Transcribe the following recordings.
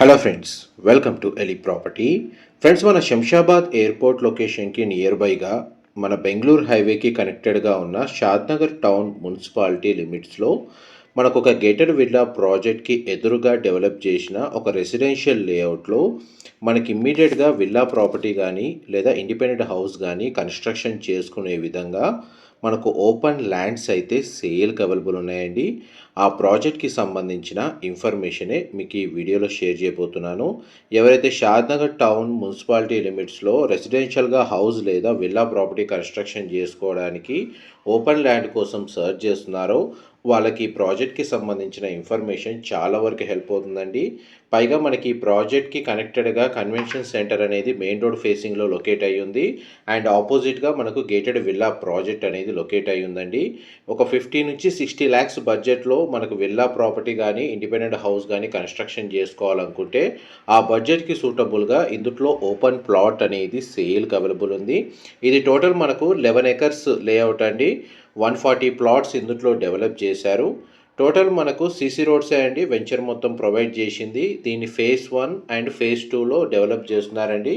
Hello friends welcome to Eli property friends మన Shamshabad airport లొకేషన్కి near బైగా మన బెంగళూరు హైవేకి కనెక్టెడ్గా ఉన్న షాద్నగర్ టౌన్ మున్సిపాలిటీ లిమిట్స్లో మనకు ఒక గేటెడ్ విల్లా ప్రాజెక్ట్కి ఎదురుగా డెవలప్ చేసిన ఒక రెసిడెన్షియల్ లేఅవుట్లో మనకి ఇమ్మీడియట్గా విల్లా ప్రాపర్టీ కానీ లేదా ఇండిపెండెంట్ హౌస్ కానీ కన్స్ట్రక్షన్ చేసుకునే విధంగా మనకు ఓపెన్ ల్యాండ్స్ అయితే సేల్కి అవైలబుల్ ఉన్నాయండి. ఆ ప్రాజెక్ట్కి సంబంధించిన ఇన్ఫర్మేషనే మీకు ఈ వీడియోలో షేర్ చేయబోతున్నాను. ఎవరైతే షాద్నగర్ టౌన్ మున్సిపాలిటీ లిమిట్స్లో రెసిడెన్షియల్గా హౌస్ లేదా విల్లా ప్రాపర్టీ కన్స్ట్రక్షన్ చేసుకోవడానికి ఓపెన్ ల్యాండ్ కోసం సర్చ్ చేస్తున్నారో వాళ్ళకి ప్రాజెక్ట్కి సంబంధించిన ఇన్ఫర్మేషన్ చాలా వరకు హెల్ప్ అవుతుందండి. పైగా మనకి ప్రాజెక్ట్కి కనెక్టెడ్గా కన్వెన్షన్ సెంటర్ అనేది మెయిన్ రోడ్ ఫేసింగ్లో లొకేట్ అయ్యి ఉంది అండ్ ఆపోజిట్గా మనకు గేటెడ్ విల్లా ప్రాజెక్ట్ అనేది లొకేట్ అయ్యి ఉందండి ఒక ఫిఫ్టీ నుంచి సిక్స్టీ ల్యాక్స్ బడ్జెట్లో మనకు విల్లా ప్రాపర్టీ కానీ ఇండిపెండెంట్ హౌస్ కానీ కన్స్ట్రక్షన్ చేసుకోవాలనుకుంటే ఆ బడ్జెట్కి సూటబుల్గా ఇందుట్లో ఓపెన్ ప్లాట్ అనేది సేల్కి అవైలబుల్ ఉంది. ఇది టోటల్ మనకు లెవెన్ ఎకర్స్ లేఅవుట్ అండి. వన్ ఫార్టీ ప్లాట్స్ ఇందుట్లో డెవలప్ చేశారు. టోటల్ మనకు సిసి రోడ్సే అండి? వెంచర్ మొత్తం ప్రొవైడ్ చేసింది. దీన్ని ఫేజ్ వన్ అండ్ ఫేజ్ టూలో డెవలప్ చేస్తున్నారండి.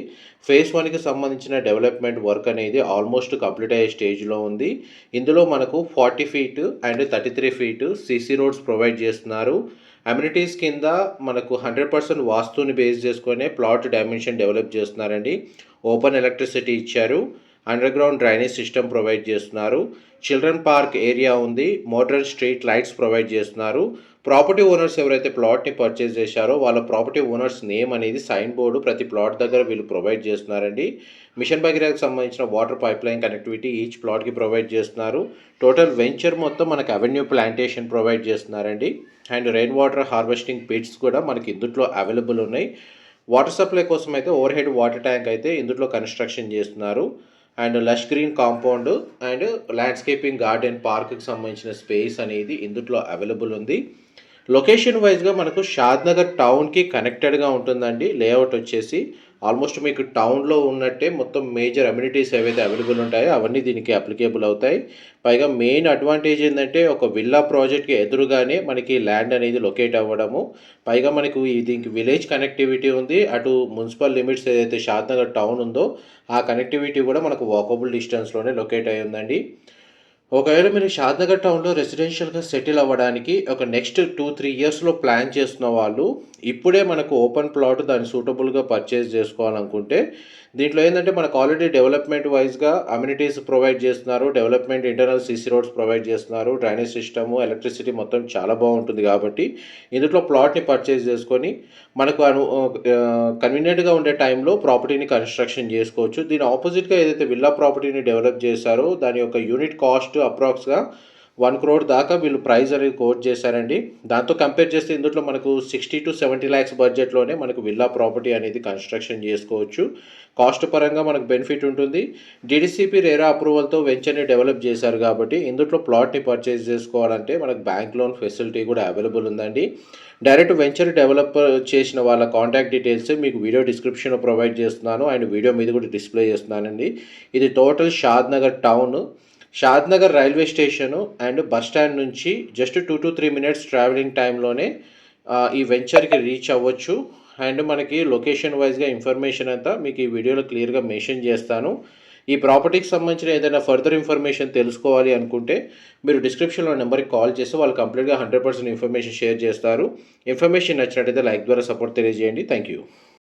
ఫేజ్ వన్కి సంబంధించిన డెవలప్మెంట్ వర్క్ అనేది ఆల్మోస్ట్ కంప్లీట్ అయ్యే స్టేజ్లో ఉంది. ఇందులో మనకు forty feet and thirty three feet CC roads provide చేస్తున్నారు. అమ్యూనిటీస్ కింద మనకు హండ్రెడ్ పర్సెంట్ వాస్తుని బేస్ చేసుకునే ప్లాట్ డైమెన్షన్ డెవలప్ చేస్తున్నారండి. ఓపెన్ ఎలక్ట్రిసిటీ ఇచ్చారు. Under ground drainage system provide చేస్తున్నారు. చిల్డ్రన్ పార్క్ ఏరియా ఉంది. మోడర్న్ స్ట్రీట్ లైట్స్ ప్రొవైడ్ చేస్తున్నారు. ప్రాపర్టీ ఓనర్స్ ఎవరైతే ప్లాట్ని పర్చేజ్ చేశారో వాళ్ళ ప్రాపర్టీ ఓనర్స్ నేమ్ అనేది సైన్ బోర్డు ప్రతి ప్లాట్ దగ్గర వీళ్ళు ప్రొవైడ్ చేస్తున్నారండి. మిషన్ భగీరథకు సంబంధించిన water pipe line connectivity each ప్లాట్కి provide చేస్తున్నారు. టోటల్ వెంచర్ మొత్తం మనకు అవెన్యూ ప్లాంటేషన్ ప్రొవైడ్ చేస్తున్నారండి. And rain water harvesting pits కూడా మనకి ఇందుట్లో అవైలబుల్ ఉన్నాయి. వాటర్ సప్లై కోసం అయితే ఓవర్ హెడ్ వాటర్ ట్యాంక్ అయితే ఇందులో కన్స్ట్రక్షన్ చేస్తున్నారు. And lush green compound and landscaping garden పార్క్కి సంబంధించిన స్పేస్ అనేది ఇందులో అవైలబుల్ ఉంది. లొకేషన్ వైజ్గా మనకు షాద్నగర్ టౌన్కి కనెక్టెడ్గా ఉంటుందండి. లేఅవుట్ వచ్చేసి ఆల్మోస్ట్ మీకు టౌన్లో ఉన్నట్టే మొత్తం మేజర్ అమ్యూనిటీస్ ఏవైతే అవైలబుల్ ఉంటాయో అవన్నీ దీనికి అప్లికేబుల్ అవుతాయి. పైగా మెయిన్ అడ్వాంటేజ్ ఏంటంటే ఒక విల్లా ప్రాజెక్ట్కి ఎదురుగానే మనకి ల్యాండ్ అనేది లొకేట్ అవ్వడము. పైగా మనకు దీనికి విలేజ్ కనెక్టివిటీ ఉంది. అటు మున్సిపల్ లిమిట్స్ ఏదైతే షాద్నగర్ టౌన్ ఉందో ఆ కనెక్టివిటీ కూడా మనకు వాకబుల్ డిస్టెన్స్లోనే లొకేట్ అయి ఉందండి. ఒకవేళ మీరు షాద్నగర్ టౌన్లో రెసిడెన్షియల్గా సెటిల్ అవ్వడానికి ఒక నెక్స్ట్ టూ త్రీ ఇయర్స్లో ప్లాన్ చేస్తున్న వాళ్ళు ఇప్పుడే మనకు ఓపెన్ ప్లాట్ దాన్ని సూటబుల్గా పర్చేస్ చేసుకోవాలనుకుంటే దీంట్లో ఏంటంటే మనకు ఆల్రెడీ డెవలప్మెంట్ వైజ్గా అమ్యూనిటీస్ ప్రొవైడ్ చేస్తున్నారు development internal CC roads provide చేస్తున్నారు డ్రైనేజ్ సిస్టము ఎలక్ట్రిసిటీ మొత్తం చాలా బాగుంటుంది కాబట్టి ఇందులో ప్లాట్ని పర్చేస్ చేసుకొని మనకు అను కన్వీనియంట్గా ఉండే టైంలో ప్రాపర్టీని కన్స్ట్రక్షన్ చేసుకోవచ్చు. దీని ఆపోజిట్గా ఏదైతే విల్లా ప్రాపర్టీని డెవలప్ చేశారో దాని యొక్క యూనిట్ కాస్ట్ అప్రాక్స్గా వన్ క్రోడ్ దాకా వీళ్ళు ప్రైజ్ అనేది కోట్ చేశారండి. దాంతో కంపేర్ చేస్తే ఇందులో మనకు సిక్స్టీ టు సెవెంటీ ల్యాక్స్ బడ్జెట్లోనే మనకు విల్లా ప్రాపర్టీ అనేది కన్స్ట్రక్షన్ చేసుకోవచ్చు. కాస్ట్ పరంగా మనకు బెనిఫిట్ ఉంటుంది. డిడిసిపి రేరా అప్రూవల్తో వెంచర్ని డెవలప్ చేశారు కాబట్టి ఇందులో ప్లాట్ని పర్చేస్ చేసుకోవాలంటే మనకు బ్యాంక్ లోన్ ఫెసిలిటీ కూడా అవైలబుల్ ఉందండి. డైరెక్ట్ వెంచర్ డెవలప్ చేసిన వాళ్ళ కాంటాక్ట్ డీటెయిల్స్ మీకు వీడియో డిస్క్రిప్షన్లో ప్రొవైడ్ చేస్తున్నాను. అండ్ వీడియో మీద కూడా డిస్ప్లే చేస్తున్నానండి. ఇది total Shadnagar town Shadnagar railway station and bus stand నుంచి just two to three minutes travelling టైంలోనే ఈ వెంచర్కి రీచ్ అవ్వచ్చు. అండ్ మనకి లొకేషన్ వైజ్గా ఇన్ఫర్మేషన్ అంతా మీకు ఈ వీడియోలో క్లియర్గా మెన్షన్ చేస్తాను. ఈ ప్రాపర్టీకి సంబంధించిన ఏదైనా ఫర్దర్ ఇన్ఫర్మేషన్ తెలుసుకోవాలి అనుకుంటే మీరు డిస్క్రిప్షన్లో నెంబర్కి కాల్ చేస్తే వాళ్ళు కంప్లీట్గా హండ్రెడ్ పర్సెంట్ ఇన్ఫర్మేషన్ షేర్ చేస్తారు. ఇన్ఫర్మేషన్ నచ్చినట్టయితే లైక్ ద్వారా సపోర్ట్ తెలియజేయండి. Thank you